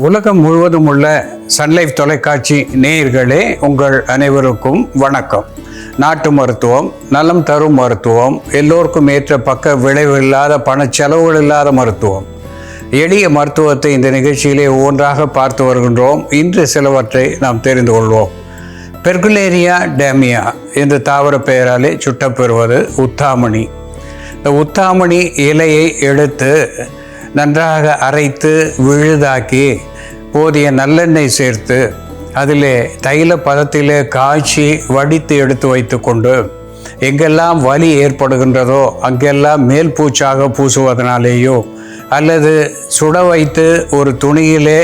உலகம் முழுவதும் உள்ள சன்லைஃப் தொலைக்காட்சி நேயர்களே உங்கள் அனைவருக்கும் வணக்கம். நாட்டு மருத்துவம் நலம் தரும் மருத்துவம் எல்லோருக்கும் ஏற்ற பக்க விளைவு இல்லாத பண செலவுகள் இல்லாத மருத்துவம். எளிய மருத்துவத்தை இந்த நிகழ்ச்சியிலே ஒவ்வொன்றாக பார்த்து வருகின்றோம். இன்று சிலவற்றை நாம் தெரிந்து கொள்வோம். பெர்குலேரியா டேமியா என்ற தாவர பெயராலே சுட்டப்பெறுவது உத்தாமணி. இந்த உத்தாமணி இலையை எடுத்து நன்றாக அரைத்து விழுதாக்கி போதிய நல்லெண்ணெய் சேர்த்து அதிலே தைல பதத்திலே காய்ச்சி வடித்து எடுத்து வைத்துக்கொண்டு எங்கெல்லாம் வலி ஏற்படுகின்றதோ அங்கெல்லாம் மேல் பூச்சாக பூசுவதனாலேயோ அல்லது சுட வைத்து ஒரு துணியிலே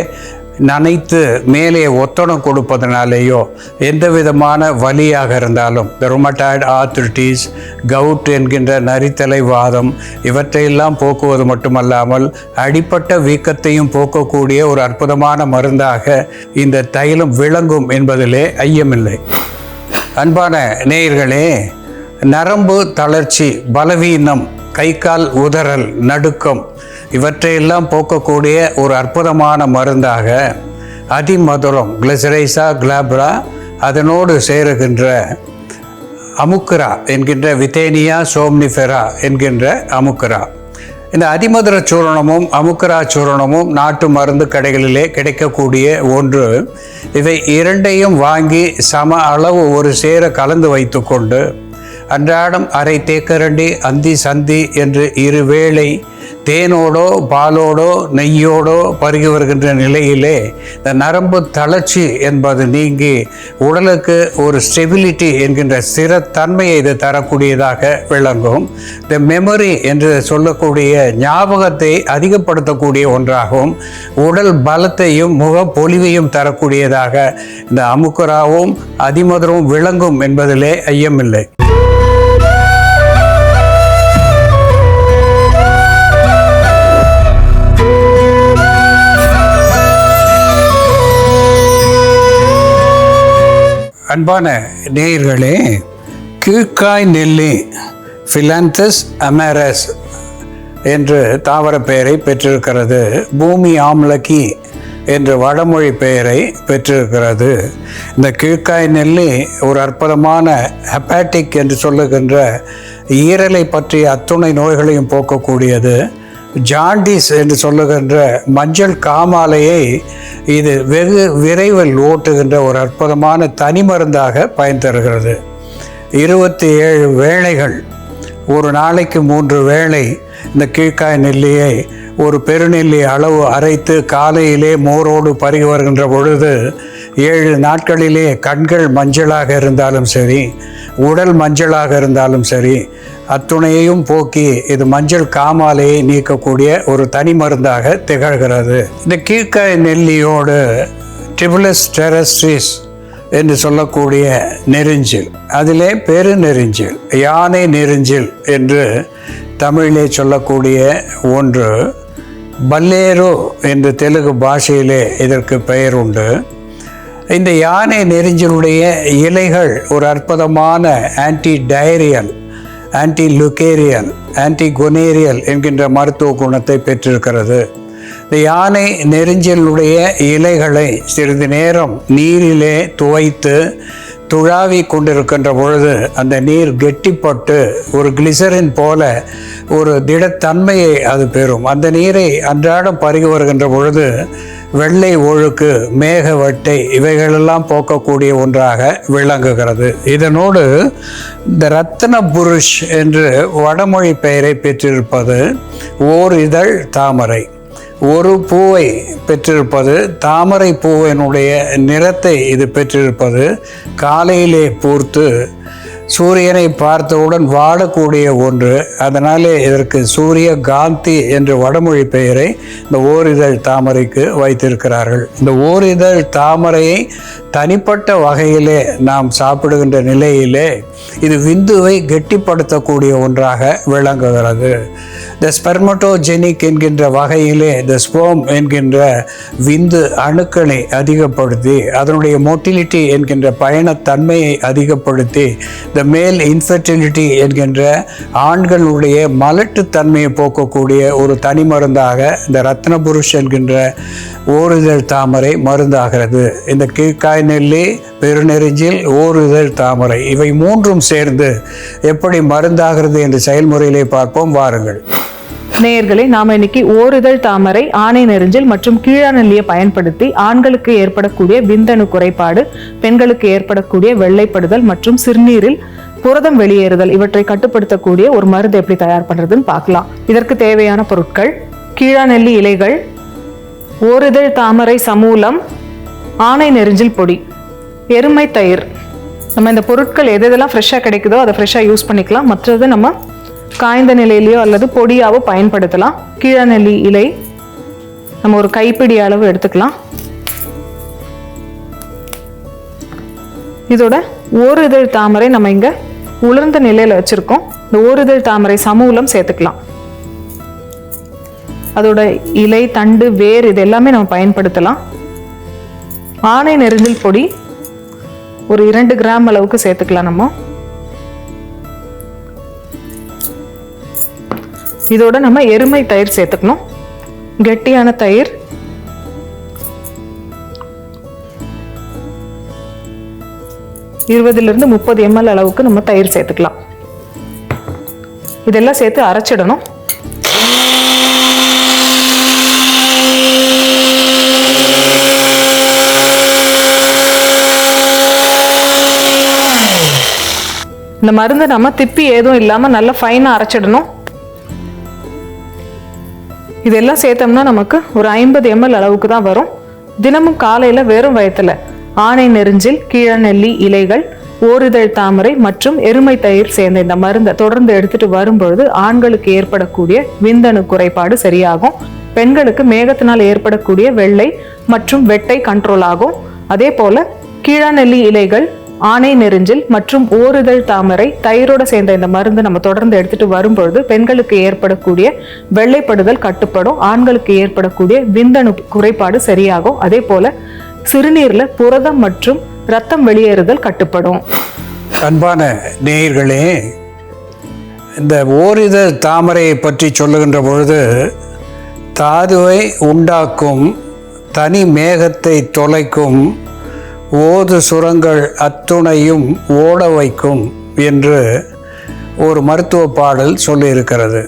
நனைத்து மேலே ஒத்தடம் கொடுப்பதனாலேயோ எந்த விதமான வலியாக இருந்தாலும் இந்த ரொமட்டாய்டு ஆர்த்திரிட்டிஸ் கவுட் என்கின்ற நரித்தலை வாதம் இவற்றையெல்லாம் போக்குவது மட்டுமல்லாமல் அடிப்பட்ட வீக்கத்தையும் போக்கக்கூடிய ஒரு அற்புதமான மருந்தாக இந்த தைலம் விளங்கும் என்பதிலே ஐயமில்லை. அன்பான நேயர்களே நரம்பு தளர்ச்சி பலவீனம் கை கால் உதறல் நடுக்கம் இவற்றையெல்லாம் போக்கக்கூடிய ஒரு அற்புதமான மருந்தாக அதிமதுரம் கிளிசரைசா கிளாப்ரா அதனோடு சேருகின்ற அமுக்குரா என்கின்ற வித்தேனியா சோம்னிஃபெரா என்கின்ற அமுக்குரா இந்த அதிமதுர சூரணமும் அமுக்கரா சூரணமும் நாட்டு மருந்து கடைகளிலே கிடைக்கக்கூடிய ஒன்று. இவை இரண்டையும் வாங்கி சம அளவு ஒரு சேர கலந்து வைத்துக்கொண்டு அன்றாடம் அரை தேக்கரண்டி அந்தி சந்தி என்று இருவேளை தேனோடோ பாலோடோ நெய்யோடோ பருகி வருகின்ற நிலையிலே இந்த நரம்பு தளர்ச்சி என்பது நீங்கி உடலுக்கு ஒரு ஸ்டெபிலிட்டி என்கின்ற ஸ்திரத்தன்மையை இது தரக்கூடியதாக விளங்கும். இந்த மெமரி என்று சொல்லக்கூடிய ஞாபகத்தை அதிகப்படுத்தக்கூடிய ஒன்றாகவும் உடல் பலத்தையும் முக பொலிவையும் தரக்கூடியதாக இந்த அமுக்கராவும் அதிமதுரவும் விளங்கும் என்பதிலே ஐயமில்லை. அன்பான நேயர்களே கீழ்காய் நெல்லி ஃபிலாந்தஸ் அமேரஸ் என்று தாவர பெயரை பெற்றிருக்கிறது. பூமி ஆம்லக்கி என்ற வடமொழி பெயரை பெற்றிருக்கிறது. இந்த கீழ்காய் நெல்லி ஒரு அற்புதமான ஹெப்பாட்டிக் என்று சொல்லுகின்ற ஈரலை பற்றிய அத்துணை நோய்களையும் போக்கக்கூடியது. ஜாண்டிஸ் என்று சொல்லுகின்ற மஞ்சள் காமாலையை இது வெகு விரைவில் ஓட்டுகின்ற ஒரு அற்புதமான தனி மருந்தாக பயன் தருகிறது. இருபத்தி ஏழு வேளைகள் ஒரு நாளைக்கு மூன்று வேளை இந்த கீழ்காய் நெல்லியை ஒரு பெருநெல்லி அளவு அரைத்து காலையிலே மோரோடு பருகி வருகின்ற பொழுது ஏழு நாட்களிலே கண்கள் மஞ்சளாக இருந்தாலும் சரி உடல் மஞ்சளாக இருந்தாலும் சரி அத்துணையையும் போக்கி இது மஞ்சள் காமாலையை நீக்கக்கூடிய ஒரு தனி மருந்தாக திகழ்கிறது. இந்த கீழ்காய் நெல்லியோடு ட்ரிபிளஸ் டெரஸ்ட்ரிஸ் என்று சொல்லக்கூடிய நெருஞ்சில் அதிலே பெரு நெருஞ்சில் யானை நெருஞ்சில் என்று தமிழிலே சொல்லக்கூடிய ஒன்று பல்லேரோ என்று தெலுங்கு பாஷையிலே இதற்கு பெயர் உண்டு. இந்த யானை நெறிஞ்சலுடைய இலைகள் ஒரு அற்புதமான anti diarrhoeal anti leucorrhoeal anti gonorrhoeal என்கின்ற மருத்துவ குணத்தை பெற்றிருக்கிறது. இந்த யானை நெறிஞ்சலுடைய இலைகளை சிறிது நேரம் நீரிலே துவைத்து துழாவி கொண்டிருக்கின்ற பொழுது அந்த நீர் கெட்டிப்பட்டு ஒரு கிளிசரின் போல ஒரு திடத்தன்மையை அது பெறும். அந்த நீரை அன்றாடம் பருகி வருகின்ற பொழுது வெள்ளை ஒழுக்கு மேக வட்டை இவைகளெல்லாம் போக்கக்கூடிய ஒன்றாக விளங்குகிறது. இதனோடு இந்த ரத்ன புருஷ் என்று வடமொழி பெயரை பெற்றிருப்பது ஓர் இதழ் தாமரை. ஒரு பூவை பெற்றிருப்பது தாமரை பூவினுடைய நிறத்தை இது பெற்றிருப்பது. காலையிலே பூர்த்து சூரியனை பார்த்தவுடன் வாடக்கூடிய ஒன்று. அதனாலே இதற்கு சூரிய காந்தி என்ற வடமொழி பெயரை இந்த ஓரிதழ் தாமரைக்கு வைத்திருக்கிறார்கள். இந்த ஓரிதழ் தாமரையை தனிப்பட்ட வகையிலே நாம் சாப்பிடுகின்ற நிலையிலே இது விந்துவை கெட்டிப்படுத்தக்கூடிய ஒன்றாக விளங்குகிறது. த ஸ்பெர்மட்டோஜெனிக் என்கின்ற வகையிலே த ஸ்போம் என்கின்ற விந்து அணுக்களை அதிகப்படுத்தி அதனுடைய மோட்டிலிட்டி என்கின்ற பயணத்தன்மையை அதிகப்படுத்தி த மேல் இன்ஃபர்டிலிட்டி என்கின்ற ஆண்களுடைய மலட்டுத்தன்மையை போக்கக்கூடிய ஒரு தனி மருந்தாக இந்த ரத்னபுருஷ் என்கின்ற ஓரிதழ் தாமரை மருந்தாகிறது. இந்த கீழ்காய் நெல்லி பெருநெறிஞ்சில் ஓரிதழ் தாமரை. இவை மூன்றும் சேர்ந்து எப்படி மருந்தாகிறது என்ற செயல்முறையிலே பார்ப்போம். வாருங்கள். நேயர்களே நாம் இன்னைக்கு ஓரிதழ் தாமரை ஆணை நெறிஞ்சல் மற்றும் கீழாநெல்லியை பயன்படுத்தி ஆண்களுக்கு ஏற்படக்கூடிய விந்தணு குறைபாடு பெண்களுக்கு ஏற்படக்கூடிய வெள்ளைப்படுதல் மற்றும் சிறுநீரில் புரதம் வெளியேறுதல் இவற்றை கட்டுப்படுத்தக்கூடிய ஒரு மருந்து எப்படி தயார் பண்ணுறதுன்னு பார்க்கலாம். இதற்கு தேவையான பொருட்கள் கீழாநெல்லி இலைகள் ஓரிதழ் தாமரை சமூலம் ஆணை நெரிஞ்சில் பொடி. எருமை தயிர். நம்ம இந்த பொருட்கள் எது எதெல்லாம் ஃப்ரெஷ்ஷாக கிடைக்குதோ அதை ஃப்ரெஷ்ஷாக யூஸ் பண்ணிக்கலாம். மற்றது நம்ம காய்ந்த நிலையிலையோ அல்லது பொடியாவோ பயன்படுத்தலாம். கீழநெல்லி இலை நம்ம ஒரு கைப்பிடி அளவு எடுத்துக்கலாம். இதோட ஓரிதழ் தாமரை நம்ம இங்கே உலர்ந்த நிலையில் வச்சுருக்கோம். இந்த ஓரிதழ் தாமரை சமூலம் சேர்த்துக்கலாம். அதோட இலை தண்டு வேர் இது எல்லாமே நம்ம பயன்படுத்தலாம். ஆணை நெருங்கில் பொடி ஒரு இரண்டு கிராம் அளவுக்கு சேர்த்துக்கலாம் நம்ம. இதோட நம்ம எருமை தயிர் சேர்த்துக்கணும். கெட்டியான தயிர். இருபதுலேருந்து முப்பது எம்எல் அளவுக்கு நம்ம தயிர் சேர்த்துக்கலாம். இதெல்லாம் சேர்த்து அரைச்சிடணும். இந்த மருந்து நம்ம திப்பி எதுவும் இல்லாமல் நல்லா ஃபைனாக அரைச்சிடணும். இதெல்லாம் சேர்த்தோம்னா நமக்கு ஒரு ஐம்பது எம்எல் அளவுக்கு தான் வரும். தினமும் காலையில் வெறும் வயத்தில் ஆணை நெறிஞ்சில் கீழநெல்லி இலைகள் ஓரிதழ் தாமரை மற்றும் எருமை தயிர் சேர்ந்த இந்த மருந்தை தொடர்ந்து எடுத்துட்டு வரும்பொழுது ஆண்களுக்கு ஏற்படக்கூடிய விந்தணு குறைபாடு சரியாகும். பெண்களுக்கு மேகத்தினால் ஏற்படக்கூடிய வெள்ளை மற்றும் வெட்டை கண்ட்ரோல் ஆகும். அதே போல கீழாநெல்லி இலைகள் ஆணை நெறிஞ்சில் மற்றும் ஓரிதழ் தாமரை தயிரோட சேர்ந்த இந்த மருந்து நம்ம தொடர்ந்து எடுத்துட்டு வரும்பொழுது பெண்களுக்கு ஏற்படக்கூடிய வெள்ளைப்படுதல் கட்டுப்படும் ஆண்களுக்கு ஏற்படக்கூடிய விந்தணு குறைபாடு சரியாகும். அதே போல சிறுநீர்ல புரதம் மற்றும் ரத்தம் வெளியேறுதல் கட்டுப்படும். அன்பான நேயர்களே இந்த ஓரிதழ் தாமரையை பற்றி சொல்லுகின்ற பொழுது தாதுவை உண்டாக்கும் தனி மேகத்தை தொலைக்கும் ஓது சுரங்கள் அத்துணையும் ஓட வைக்கும் என்று ஒரு மருத்துவ பாடல் சொல்லியிருக்கிறது.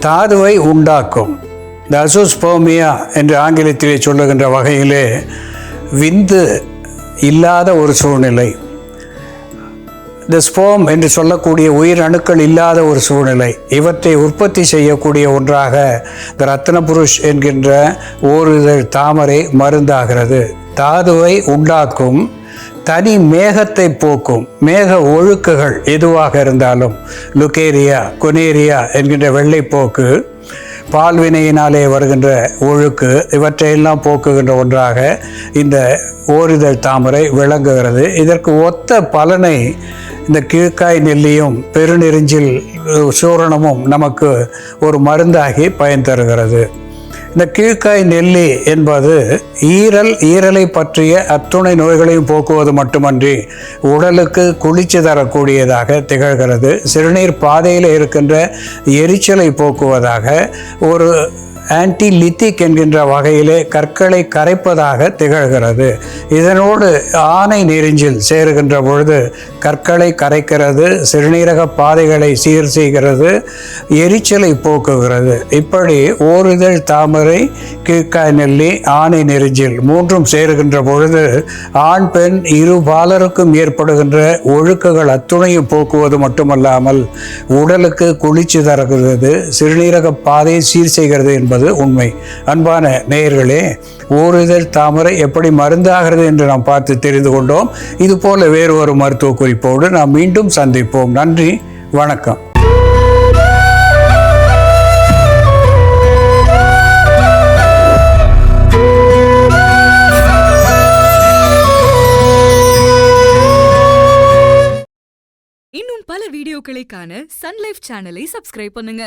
தாதுவை உண்டாக்கும். இந்த அசுஸ்போமியா என்று ஆங்கிலத்திலே சொல்லுகின்ற வகையிலே விந்து இல்லாத ஒரு சூழ்நிலை. த ஸ்போம் என்று சொல்லக்கூடிய உயிர் அணுக்கள் இல்லாத ஒரு சூழ்நிலை. இவற்றை உற்பத்தி செய்யக்கூடிய ஒன்றாக இந்த ரத்ன புருஷ் என்கின்ற ஓரிதழ் தாமரை மருந்தாகிறது. தாதுவை உண்டாக்கும் தனி மேகத்தை போக்கும் மேக ஒழுக்குகள் எதுவாக இருந்தாலும் லுகேரியா கொனேரியா என்கின்ற வெள்ளைப்போக்கு பால்வினையினாலே வருகின்ற ஒழுக்கு இவற்றையெல்லாம் போக்குகின்ற ஒன்றாக இந்த ஓரிதழ் தாமரை விளங்குகிறது. இதற்கு ஒத்த பலனை இந்த கீழ்க்காய் நெல்லியும் பெருநெறிஞ்சில் சூரணமும் நமக்கு ஒரு மருந்தாகி பயன் தருகிறது. இந்த கீழ்க்காய் நெல்லி என்பது ஈரல் ஈரலை பற்றிய அத்துணை நோய்களையும் போக்குவது மட்டுமன்றி உடலுக்கு குளிர்ச்சி தரக்கூடியதாக திகழ்கிறது. சிறுநீர் பாதையில் இருக்கின்ற எரிச்சலை போக்குவதாக ஒரு ஆன்டி லித்திக் என்கின்ற வகையிலே கற்களை கரைப்பதாக திகழ்கிறது. இதனோடு ஆனை நெறிஞ்சில் சேருகின்ற பொழுது கற்களை கரைக்கிறது சிறுநீரக பாதைகளை சீர் செய்கிறது எரிச்சலை போக்குகிறது. இப்படி ஓரிதழ் தாமரை கீழ்காய் நெல்லி ஆனை நெறிஞ்சில் மூன்றும் சேருகின்ற பொழுது ஆண் பெண் இரு பாலருக்கும் ஏற்படுகின்ற ஒழுக்குகள் அத்துணையும் போக்குவது மட்டுமல்லாமல் உடலுக்கு குளிர்ச்சி தருகிறது சிறுநீரக பாதையை சீர் செய்கிறது என்பது என்பது உண்மை. அன்பான நேயர்களே ஓரிதழ் தாமரை எப்படி மருந்தாகிறது என்று நாம் பார்த்து தெரிந்து கொண்டோம். இது போல வேறு ஒரு மருத்துவ குறிப்போடு நாம் மீண்டும் சந்திப்போம். நன்றி வணக்கம். இன்னும் பல வீடியோக்களை காண சன்லைஃப் சேனலை சப்ஸ்கிரைப் பண்ணுங்க.